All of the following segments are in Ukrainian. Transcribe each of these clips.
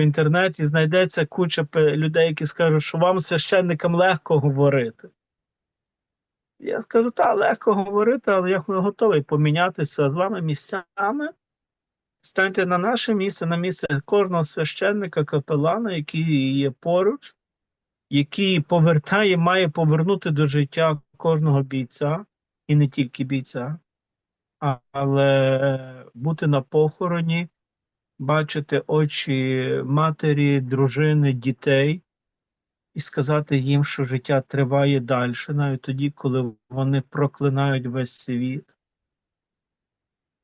інтернеті знайдеться куча людей, які скажуть, що вам священникам легко говорити. Я скажу, так, легко говорити, але я готовий помінятися з вами місцями. Станьте на наше місце, на місце кожного священника, капелана, який є поруч, який повертає, має повернути до життя кожного бійця, і не тільки бійця, але бути на похороні, бачити очі матері, дружини, дітей і сказати їм, що життя триває далі, навіть тоді, коли вони проклинають весь світ.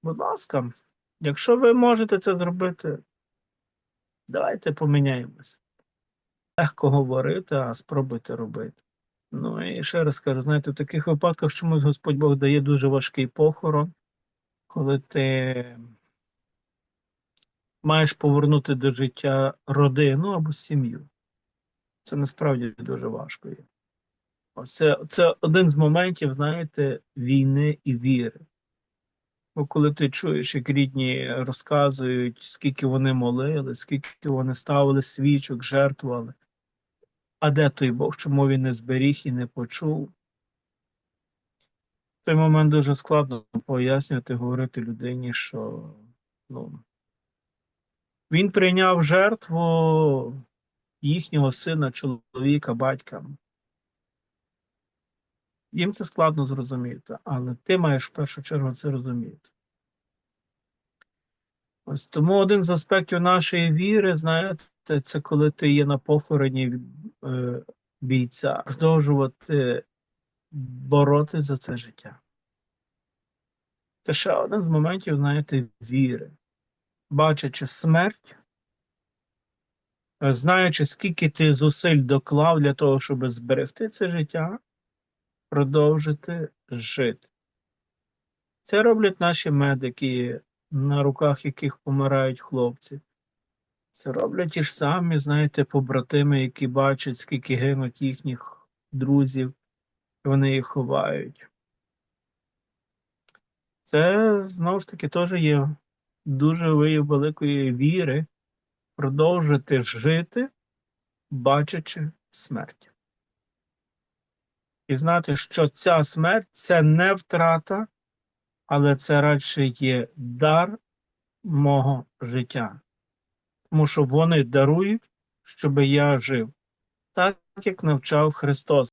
Будь ласка, якщо ви можете це зробити, давайте поміняємося. Легко говорити, а спробуйте робити. Ну і ще раз кажу, знаєте, в таких випадках чомусь Господь Бог дає дуже важкий похорон, коли ти маєш повернути до життя родину або сім'ю. Це насправді дуже важко є. Це, це один з моментів, знаєте, війни і віри. Бо коли ти чуєш, як рідні розказують, скільки вони молили, скільки вони ставили свічок, жертвували, а де той Бог, чому він не зберіг і не почув? В той момент дуже складно пояснювати, говорити людині, що ну, він прийняв жертву їхнього сина, чоловіка, батька. Їм це складно зрозуміти, але ти маєш в першу чергу це розуміти. Ось тому один з аспектів нашої віри, знаєте, це коли ти є на похороні е, бійця, продовжувати бороти за це життя. Це ще один з моментів, знаєте, віри. Бачачи смерть, знаючи, скільки ти зусиль доклав для того, щоб зберегти це життя, продовжити жити. Це роблять наші медики, на руках яких помирають хлопці. Це роблять ті ж самі, знаєте, побратими, які бачать, скільки гинуть їхніх друзів, вони їх ховають. Це знову ж таки теж є дуже великої віри продовжити жити, бачачи смерть. І знати, що ця смерть це не втрата, але це радше є дар мого життя. Тому що вони дарують, щоб я жив, так як навчав Христос.